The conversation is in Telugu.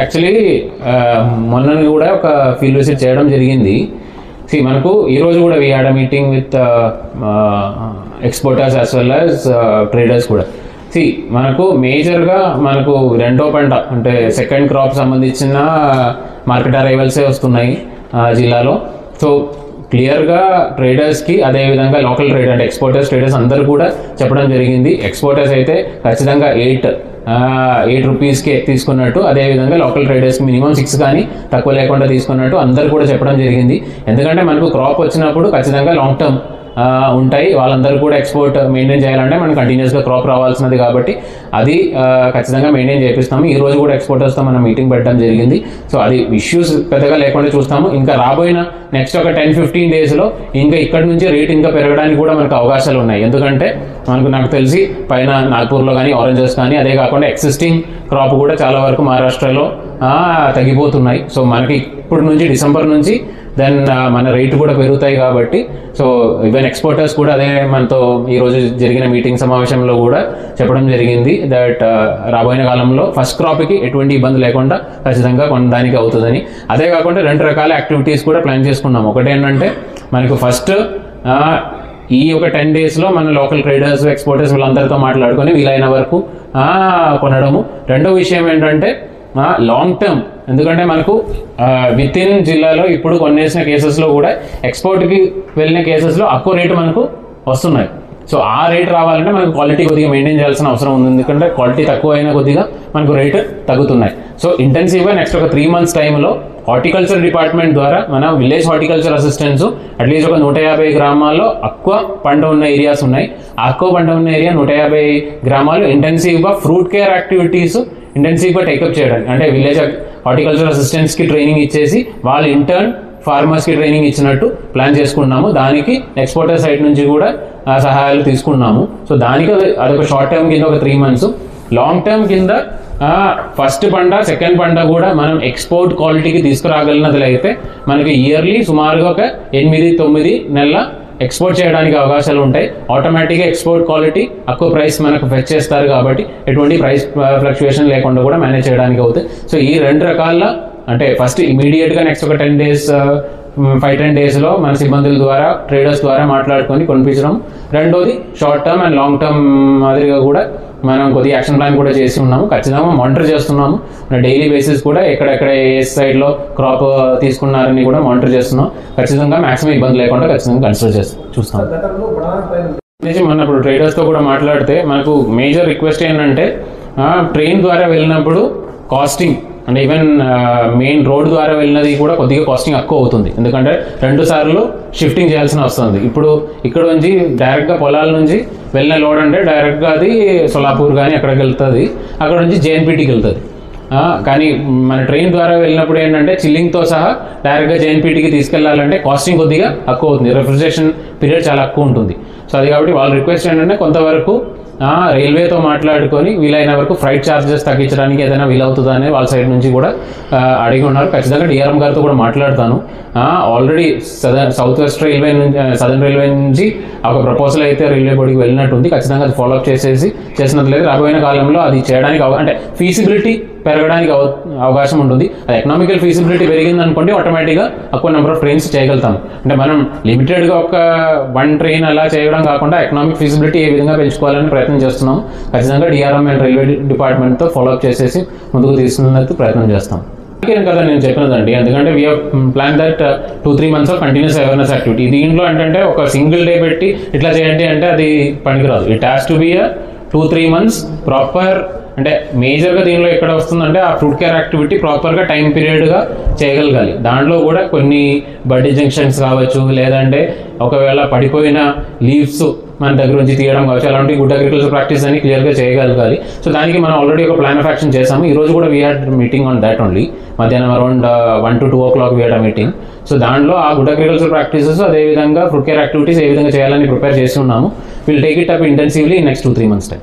యాక్చువల్లీ మొన్న కూడా ఒక ఫీల్డ్ విజిట్ చేయడం జరిగింది. సి మనకు ఈరోజు కూడా we had meeting with exporters as well as traders కూడా. సి మనకు మేజర్గా మనకు రెండో పంట అంటే సెకండ్ క్రాప్ సంబంధించిన మార్కెట్ అరైవల్సే వస్తున్నాయి జిల్లాలో. సో క్లియర్గా ట్రేడర్స్కి అదేవిధంగా లోకల్ ట్రేడర్ అంటే ఎక్స్పోర్టర్స్ ట్రేడర్స్ అందరూ కూడా చెప్పడం జరిగింది. ఎక్స్పోర్టర్స్ అయితే ఖచ్చితంగా ఎయిట్ ఎయిట్ రూపీస్కే తీసుకున్నట్టు అదేవిధంగా లోకల్ ట్రేడర్స్ మినిమం సిక్స్ కానీ తక్కువ లేకుండా తీసుకున్నట్టు అందరు కూడా చెప్పడం జరిగింది. ఎందుకంటే మనకు క్రాప్ వచ్చినప్పుడు ఖచ్చితంగా లాంగ్ టర్మ్ ఉంటాయి. వాళ్ళందరూ కూడా ఎక్స్పోర్ట్ మెయింటైన్ చేయాలంటే మనం కంటిన్యూస్గా క్రాప్ రావాల్సినది కాబట్టి అది ఖచ్చితంగా మెయింటైన్ చేపిస్తాము. ఈ రోజు కూడా ఎక్స్పోర్టర్స్తో మనం మీటింగ్ పెట్టడం జరిగింది. సో అది ఇష్యూస్ పెద్దగా లేకుండా చూస్తాము. ఇంకా రాబోయిన నెక్స్ట్ ఒక టెన్ ఫిఫ్టీన్ డేస్లో ఇంకా ఇక్కడ నుంచి రేట్ ఇంకా పెరగడానికి కూడా మనకు అవకాశాలు ఉన్నాయి. ఎందుకంటే మనకు నాకు తెలిసి పైన నాగ్పూర్లో కానీ ఆరెంజెస్ కానీ అదే కాకుండా ఎక్సిస్టింగ్ క్రాప్ కూడా చాలా వరకు మహారాష్ట్రలో తగ్గిపోతున్నాయి. సో మనకి ఇప్పుడు నుంచి డిసెంబర్ నుంచి దెన్ మన రేటు కూడా పెరుగుతాయి కాబట్టి సో ఈవెన్ ఎక్స్పోర్టర్స్ కూడా అదే మనతో ఈరోజు జరిగిన మీటింగ్ సమావేశంలో కూడా చెప్పడం జరిగింది దట్ రాబోయే కాలంలో ఫస్ట్ క్రాప్కి ఎటువంటి ఇబ్బంది లేకుండా ఖచ్చితంగా కొనడానికి అవుతుందని. అదే కాకుండా రెండు రకాల యాక్టివిటీస్ కూడా ప్లాన్ చేసుకున్నాం ఒకటి ఏంటంటే మనకు ఫస్ట్ ఈ ఒక టెన్ డేస్లో మన లోకల్ ట్రేడర్స్ ఎక్స్పోర్టర్స్ వీళ్ళందరితో మాట్లాడుకొని వీలైన వరకు కొనడము. రెండో విషయం ఏంటంటే లాంగ్ టర్మ్ ఎందుకంటే మనకు విత్ ఇన్ జిల్లాలో ఇప్పుడు కొనేసిన కేసెస్లో కూడా ఎక్స్పోర్ట్కి వెళ్ళిన కేసెస్లో అక్కువ రేటు మనకు వస్తున్నాయి. సో ఆ రేట్ రావాలంటే మనకు క్వాలిటీ కొద్దిగా మెయింటైన్ చేయాల్సిన అవసరం ఉంది. ఎందుకంటే క్వాలిటీ తక్కువ అయినా కొద్దిగా మనకు రేటు తగ్గుతున్నాయి. సో ఇంటెన్సివ్గా నెక్స్ట్ ఒక త్రీ మంత్స్ టైంలో హార్టికల్చర్ డిపార్ట్మెంట్ ద్వారా మన విలేజ్ హార్టికల్చర్ అసిస్టెంట్స్ అట్లీస్ట్ ఒక నూట యాభై గ్రామాల్లో ఎక్కువ పంట ఉన్న ఏరియాస్ ఉన్నాయి. ఆ ఎక్కువ పంట ఉన్న ఏరియా నూట యాభై గ్రామాలు ఇంటెన్సివ్గా ఫ్రూట్ కేర్ యాక్టివిటీస్ ఇంటెన్సివ్గా టేకప్ చేయడానికి అంటే విలేజ్ హార్టికల్చర్ అసిస్టెంట్స్కి ట్రైనింగ్ ఇచ్చేసి వాళ్ళు ఇంటర్న్ ఫార్మర్స్కి ట్రైనింగ్ ఇచ్చినట్టు ప్లాన్ చేసుకున్నాము దానికి ఎక్స్పోర్టర్ సైడ్ నుంచి కూడా ఆ, సహాయాలు తీసుకున్నాము సో దానికి అదొక షార్ట్ టర్మ్ కింద ఒక త్రీ మంత్స్ లాంగ్ టర్మ్ కింద ఫస్ట్ పంట సెకండ్ పంట కూడా మనం ఎక్స్పోర్ట్ క్వాలిటీకి తీసుకురాగలిగినట్లయితే మనకి ఇయర్లీ సుమారుగా ఒక ఎనిమిది తొమ్మిది నెలల ఎక్స్పోర్ట్ చేయడానికి అవకాశాలు ఉంటాయి. ఆటోమేటిక్గా ఎక్స్పోర్ట్ క్వాలిటీ తక్కువ ప్రైస్ మనకు ఫెచ్ చేస్తారు కాబట్టి ఎటువంటి ప్రైస్ ఫ్లక్చుయేషన్ లేకుండా కూడా మేనేజ్ చేయడానికి అవుతాయి. సో ఈ రెండు రకాల అంటే ఫస్ట్ ఇమీడియట్గా నెక్స్ట్ ఒక టెన్ డేస్ ఫైవ్ టెన్ డేస్లో మన సిబ్బందుల ద్వారా ట్రేడర్స్ ద్వారా మాట్లాడుకొని కొనిపించడం. రెండోది short term and long term మాదిరిగా కూడా మనం కొద్దిగా యాక్షన్ ప్లాన్ కూడా చేసి ఉన్నాము. ఖచ్చితంగా మానిటర్ చేస్తున్నాము. డైలీ బేసిస్ కూడా ఎక్కడెక్కడ ఏ సైడ్లో క్రాప్ uh, తీసుకున్నారని కూడా మానిటర్ చేస్తున్నాం. ఖచ్చితంగా మాక్సిమం ఇబ్బంది లేకుండా ఖచ్చితంగా కన్సిడర్ చేస్తాం చూస్తాం. మనం మన ఇప్పుడు ట్రేడర్స్తో కూడా మాట్లాడితే మనకు మేజర్ రిక్వెస్ట్ ఏంటంటే ట్రైన్ ద్వారా వెళ్ళినప్పుడు కాస్టింగ్ అంటే ఈవెన్ మెయిన్ రోడ్ ద్వారా వెళ్ళినది కూడా కొద్దిగా కాస్టింగ్ ఎక్కువ అవుతుంది. ఎందుకంటే రెండు సార్లు షిఫ్టింగ్ చేయాల్సిన వస్తుంది ఇప్పుడు ఇక్కడ నుంచి డైరెక్ట్గా పొలాల నుంచి వెళ్ళిన లోడ్ అంటే డైరెక్ట్గా అది సోలాపూర్ కానీ అక్కడికి వెళ్తుంది. అక్కడ నుంచి జేఎన్పీటీకి వెళ్తుంది. కానీ మన ట్రైన్ ద్వారా వెళ్ళినప్పుడు ఏంటంటే చిల్లింగ్తో సహా డైరెక్ట్గా జేఎన్పీటీకి తీసుకెళ్ళాలంటే కాస్టింగ్ కొద్దిగా ఎక్కువ అవుతుంది. రిఫ్రిజరేషన్ పీరియడ్ చాలా ఎక్కువ ఉంటుంది. సో అది కాబట్టి వాళ్ళ రిక్వెస్ట్ ఏంటంటే కొంతవరకు రైల్వేతో మాట్లాడుకొని వీలైన వరకు ఫ్రైట్ ఛార్జెస్ తగ్గించడానికి ఏదైనా వీలవుతుందా అనేది వాళ్ళ సైడ్ నుంచి కూడా అడిగి ఉన్నారు. ఖచ్చితంగా డిఆర్ఎం గారితో కూడా మాట్లాడతాను. Already southern south west railway నుంచి సదర్న్ రైల్వే నుంచి ఒక ప్రపోజల్ అయితే రైల్వే బోర్డుకి వెళ్ళినట్టుంది. ఖచ్చితంగా అది ఫాలోఅప్ చేసేసి చేసినట్లయితే రాబోయే కాలంలో అది చేయడానికి అవ- అంటే ఫీజిబిలిటీ పెరగడానికి అవ- అవకాశం ఉంటుంది. అది ఎకనామికల్ ఫీజిబిలిటీ పెరిగింది అనుకోండి ఆటోమేటిక్గా ఎక్కువ నెంబర్ ఆఫ్ ట్రైన్స్ చేయగలుగుతాం. అంటే మనం లిమిటెడ్గా ఒక వన్ ట్రైన్ అలా చేయడం కాకుండా ఎకనామిక్ ఫీజిబిలిటీ ఏ విధంగా పెంచుకోవాలని ప్రయత్నం చేస్తున్నాం. ఖచ్చితంగా డిఆర్ఎం అండ్ రైల్వే డిపార్ట్మెంట్తో ఫాలోఅప్ చేసేసి ముందుకు తీసుకునేందుకు ప్రయత్నం చేస్తాం. అందుకే కదా నేను చెప్పినదండి ఎందుకంటే we plan that two three months of continuous awareness activity దీంట్లో ఏంటంటే ఒక సింగిల్ డే పెట్టి ఇట్లా చేయండి అంటే అది పనికిరాదు. It has to be uh two three months proper అంటే మేజర్గా దీనిలో ఎక్కడ వస్తుందంటే ఆ ఫ్రూట్ కేర్ యాక్టివిటీ ప్రాపర్గా టైం పీరియడ్గా చేయగలగాలి. దాంట్లో కూడా కొన్ని బడ్డీ జంక్షన్స్ కావచ్చు లేదంటే ఒకవేళ పడిపోయిన లీవ్స్ మన దగ్గర నుంచి తీయడం కావచ్చు అలాంటి గుడ్ అగ్రికల్చర్ ప్రాక్టీస్ అని క్లియర్గా చేయగలగాలి. సో దానికి మనం ఆల్రెడీ ఒక ప్లాన్ ఆఫ్ యాక్షన్ చేసాము ఈ రోజు కూడా we had meeting on that only మధ్యాహ్నం around one to two o'clock we had meeting so దాంట్లో ఆ గుడ్ అగ్రికల్చర్ ప్రాక్టీసెస్ అదేవిధంగా ఫ్రూట్ కేర్ యాక్టివిటీస్ ఏ విధంగా చేయాలని ప్రిపేర్ చేసి ఉన్నాము. Will take it up intensively next two three months time